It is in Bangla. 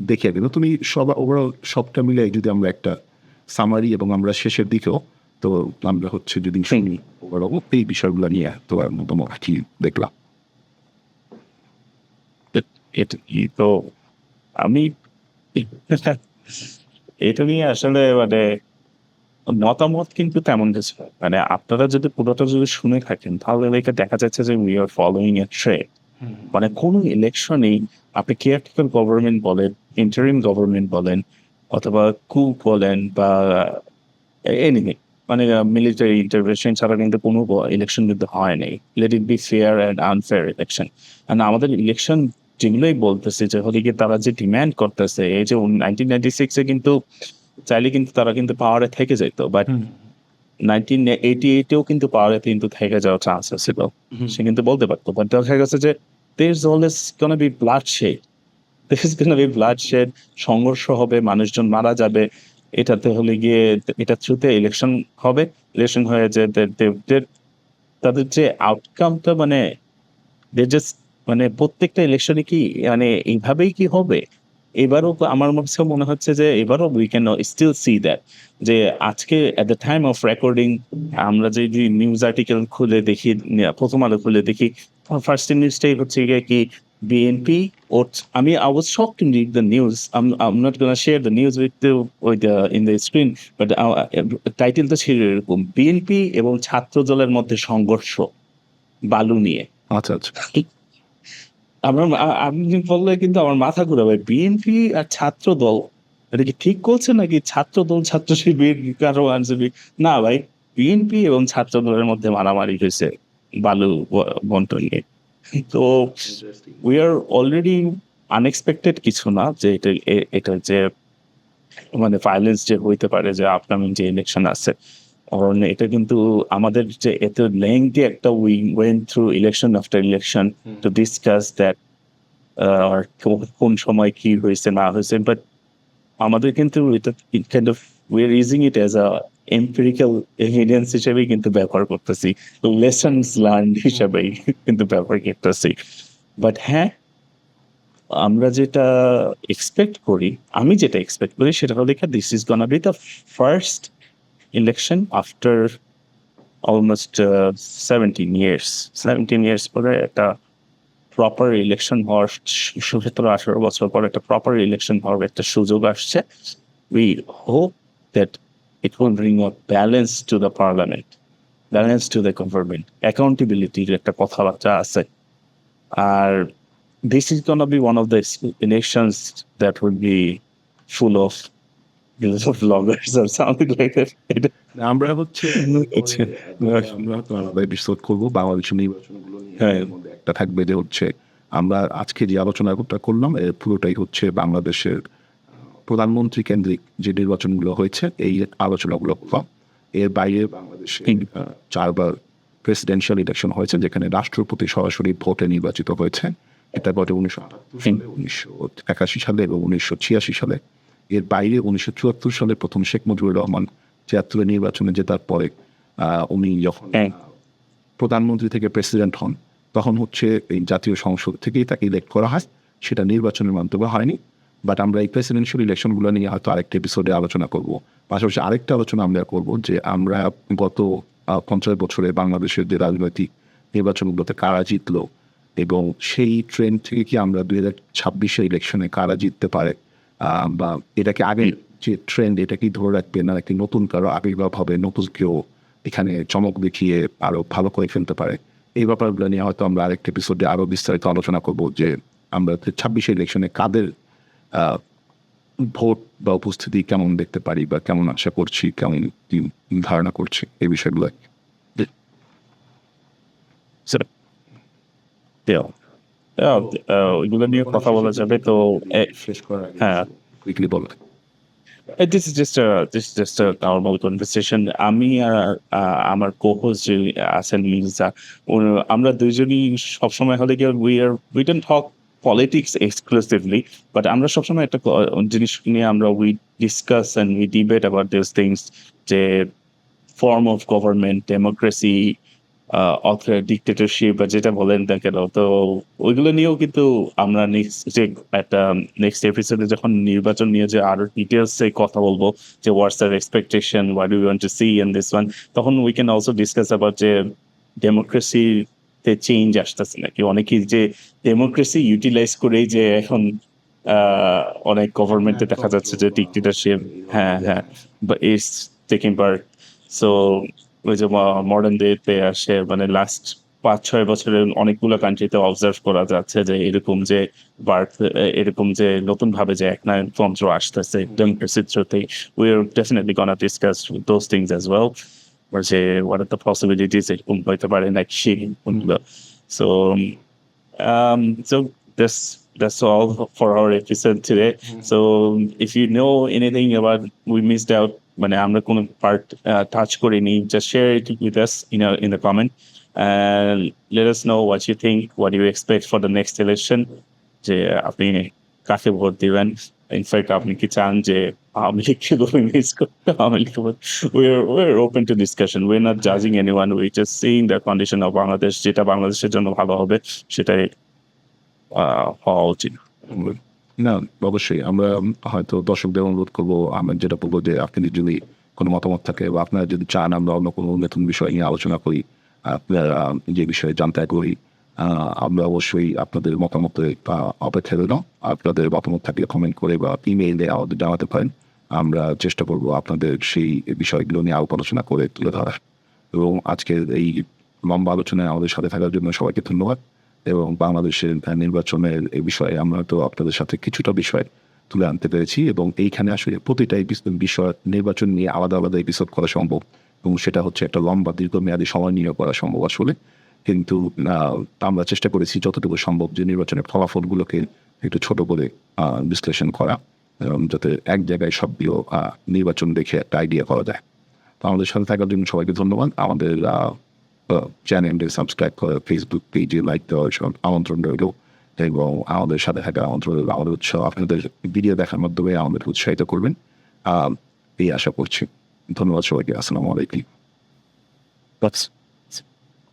দেখে কিন্তু তুমি সব ওভারঅল সবটা মিলে যদি আমরা একটা সামারি এবং আমরা শেষের দিকেও তো আমরা হচ্ছে যদি শুনি ওভারঅল এই বিষয়গুলো নিয়ে তো মতামত কি দেখলাম? তো আমি এটা নিয়ে আসলে মানে মতামত কিন্তু তেমন কিছু মানে আপনারা যদি পুরোটা যদি শুনে থাকেন তাহলে এটা দেখা যাচ্ছে যে we are following a trade মানে কোনো ইলেকশনেই আপনি কেয়ারটেকার গভর্নমেন্ট বলেন ইন্টারিম গভর্নমেন্ট বলেন অথবা কুক বলেন বা এনিথিং মানে মিলিটারি ইন্টারভেনশন ছাড়া কিন্তু কোনো ইলেকশন কিন্তু হয় নাই। Let it be fair and unfair election আর আমাদের ইলেকশন যেগুলোই বলতেছে যে হলে তারা যে ডিম্যান্ড করতেছে এই যে নাইনটিন নাইনটি সিক্সে কিন্তু চাইলে কিন্তু তারা কিন্তু পাওয়ারে থেকে যেত বাট নাইনটিন এইটি এইটেও কিন্তু পাওয়ারে কিন্তু থেকে যাওয়ার চান্স ছিল। সে কিন্তু বলতে পারতো বাট দেখা গেছে যে gonna be bloodshed there is gonna be bloodshed সংঘর্ষ হবে, মানুষজন মারা যাবে। এটাতে হলে গিয়ে এটা থ্রুতে ইলেকশন হবে। ইলেকশন হয়ে যে দের- দের- দের- তাদের যে আউটকামটা মানে জাস্ট মানে প্রত্যেকটা ইলেকশনে কি মানে এইভাবেই কি হবে? এবারও আমার কাছে মনে হচ্ছে যে এবারও we can still see that যে আজকে at the time of recording আমরা যে নিউজ আর্টিকেল খুলে দেখি, প্রথম আলো খুলে দেখি ফার্স্ট নিউজটাই হচ্ছে গিয়ে কি বিএনপি ও আমি I was shock to read the news am not gonna share the news with with in the screen but title তো ছিল এরকম বিএনপি এবং ছাত্র দলের মধ্যে সংঘর্ষ বালু নিয়ে। আচ্ছা আচ্ছা। আমার আপনি বললে কিন্তু আমার মাথা ঘুরাবে বিএনপি আর ছাত্র দল এটা কি ঠিক করছে নাকি ছাত্র দল ছাত্র শিবির কারও আনসিবি না ভাই বিএনপি এবং ছাত্র দলের মধ্যে মারামারি হয়েছে। বন্টন নিয়ে তো উই আর অলরেডি আনএক্সপেক্টেড কিছু না যে এটা এটা যে মানে ভায়োলেন্স যে হইতে পারে যে আপকামিং যে ইলেকশন আছে কারণ এটা কিন্তু আমাদের যে এত লেংথি একটা we went through election after election to discuss that আর কোন সময় কি হয়েছে না হয়েছে বাট আমাদের কিন্তু এটা kind of we are using it as a empirical evidence হিসেবেই কিন্তু ব্যবহার করতেছি লেসন্স লার্ন হিসেবেই কিন্তু ব্যবহার করতেছি। বাট হ্যাঁ আমরা যেটা এক্সপেক্ট করি, আমি যেটা এক্সপেক্ট করি সেটা হলো দেখা this is gonna be the first election after almost seventeen years seventeen years পরে একটা প্রপার ইলেকশন হওয়ার সতেরো আঠারো বছর পর একটা প্রপার ইলেকশন হওয়ার একটা সুযোগ আসছে। We hope that it will bring a balance to the parliament balance to the government অ্যাকাউন্টেবিলিটির একটা কথাবার্তা আছে আর this is going to be one of the elections that will be full of vloggers or something like that. It- আমরা হচ্ছে আচ্ছা। আমরা তো আলাদা এপিসোড করব বাংলাদেশের নির্বাচনগুলো হ্যাঁ। একটা থাকবে যে হচ্ছে আমরা আজকে যে আলোচনাটা করলাম এর পুরোটাই হচ্ছে বাংলাদেশের প্রধানমন্ত্রী কেন্দ্রিক যে নির্বাচনগুলো হয়েছে এই আলোচনাগুলো করলাম এর বাইরে বাংলাদেশে চারবার প্রেসিডেন্সিয়াল ইলেকশন হয়েছে যেখানে রাষ্ট্রপতি সরাসরি ভোটে নির্বাচিত হয়েছে। এটা ঘটে উনিশশো সালে উনিশশো একাশি সালে এবং উনিশশো ছিয়াশি সালে। এর বাইরে উনিশশো চুয়াত্তর সালে প্রথম শেখ মুজিবুর রহমান ছিয়াত্তরের নির্বাচনে জেতার পরে উনি যখন হ্যাঁ। প্রধানমন্ত্রী থেকে প্রেসিডেন্ট হন তখন হচ্ছে এই জাতীয় সংসদ থেকেই তাকে ইলেক্ট করা হয়। সেটা নির্বাচনের মাধ্যমে হয়নি। বাট আমরা এই প্রেসিডেন্সিয়াল ইলেকশনগুলো নিয়ে হয়তো আরেকটা এপিসোডে আলোচনা করব। পাশাপাশি আরেকটা আলোচনা আমরা করব যে আমরা গত পঞ্চাশ বছরে বাংলাদেশের যে রাজনৈতিক নির্বাচনগুলোতে কারা জিতলো এবং সেই ট্রেন্ড থেকে কি আমরা দুই হাজার ছাব্বিশের ইলেকশনে কারা জিততে পারে বা এটাকে আগে যে ট্রেন্ড এটা কি ধরে রাখবে না একটি নতুন কারও আবির্ভাব হবে, নতুন কেউ এখানে চমক দেখিয়ে আরও ভালো করে ফেলতে পারে, এই ব্যাপারগুলো নিয়ে হয়তো আমরা আরেকটা এপিসোডে আরও বিস্তারিত আলোচনা করব যে আমরা ছাব্বিশে ইলেকশনে কাদের ভোট বা উপস্থিতি কেমন দেখতে পারি বা কেমন আশা করছি কেমন ধারণা করছি এই বিষয়গুলো? ওইগুলো নিয়ে কথা বলা যাবে তো শেষ করার হ্যাঁ। কুইকলি বলো। This is just a this is just a normal conversation. আমি আর আমার কোহোস যে আছেন মির্জা ও- আমরা দুইজনই সবসময় হলে গিয়ে we are we don't talk politics exclusively but আমরা সবসময় একটা জিনিস নিয়ে আমরা we discuss and we debate about this things যে form of government democracy dictatorship বা যেটা বলেন না কেন, তো ওইগুলো নিয়েও কিন্তু আমরা নেক্সট যে একটা নেক্সট এপিসোডে যখন নির্বাচন নিয়ে যে আরও ডিটেলসে কথা বলব, যে what's our expectation what you want to see in this one তখন we can also discuss about যে ডেমোক্রেসিতে চেঞ্জ আসতেছে নাকি? অনেকেই যে ডেমোক্রেসি ইউটিলাইজ করেই যে এখন অনেক গভর্নমেন্টে দেখা যাচ্ছে যে ডিক্টেটরশিপ হ্যাঁ হ্যাঁ বা ইস টেকিং পার্ট সো ওই যে মডার্ন ডেতে আসে মানে লাস্ট পাঁচ ছয় বছরে অনেকগুলো কান্ট্রিতে অবজার্ভ করা যাচ্ছে যে এরকম যে বার্থ এরকম যে নতুন ভাবে যে একনায়কতন্ত্র আসতেছে ডেমোক্রেসির থ্রুতে we are definitely gonna discuss those things as well যে হোয়াট আর দ্য পসিবিলিটিস এরকম হইতে পারে নাকি সেগুলো so um, so that's that's all for our episode today. So if you know anything about we missed out মানে আমরা কোনো পার্ট টাচ করিনি just share it with us in a, in the comment and let us know what you think what you expect for the next election যে আপনি কাকে ভোট দিবেন In fact আপনি কি চান যে আওয়ামী লীগকে মিস করতে? Awami League we're we're open to discussion. We're not judging anyone. We're just seeing the condition of Bangladesh যেটা বাংলাদেশের জন্য ভালো হবে সেটাই হওয়া উচিত। না অবশ্যই। আমরা হয়তো দর্শকদের অনুরোধ করব আমরা যেটা বলব যে আপনি যদি কোনো মতামত থাকে বা আপনারা যদি চান আমরা অন্য কোনো নতুন বিষয় নিয়ে আলোচনা করি যে বিষয়ে জানতে আহ, আমরা অবশ্যই আপনাদের মতামত অপেক্ষা রইল। আপনাদের মতামত থাকলে কমেন্ট করে বা ইমেইলে আমাদের জানাতে পারেন। আমরা চেষ্টা করব আপনাদের সেই বিষয়গুলো নিয়ে আলোপ আলোচনা করে তুলে ধরার। এবং আজকের এই লম্বা আলোচনায় আমাদের সাথে থাকার জন্য সবাইকে ধন্যবাদ। এবং বাংলাদেশের নির্বাচনের এই বিষয়ে আমরা তো আপনাদের সাথে কিছুটা বিষয় তুলে আনতে পেরেছি। এবং এইখানে আসলে প্রতিটা বিষয়, নির্বাচন নিয়ে আলাদা আলাদা এপিসোড করা সম্ভব। এবং সেটা হচ্ছে একটা লম্বা, দীর্ঘমেয়াদী সময় নিয়ে করা সম্ভব আসলে। কিন্তু আমরা চেষ্টা করেছি যতটুকু সম্ভব যে নির্বাচনের ফলাফলগুলোকে একটু ছোট করে বিশ্লেষণ করা যাতে এক জায়গায় সবগুলো নির্বাচন দেখে একটা আইডিয়া করা যায়। তো আমাদের সাথে থাকার জন্য সবাইকে ধন্যবাদ। আমাদের চ্যানেলটি সাবস্ক্রাইব করে ফেসবুক পেজে লাইক দেওয়ার সব আমন্ত্রণ রইল। এবং আমাদের সাথে থাকা আমন্ত্রণ আমাদের উৎসাহ। আপনাদের ভিডিও দেখার মাধ্যমে আমাদের উৎসাহিত করবেন। এই আশা করছি। ধন্যবাদ সবাইকে। আসসালামু আলাইকুম।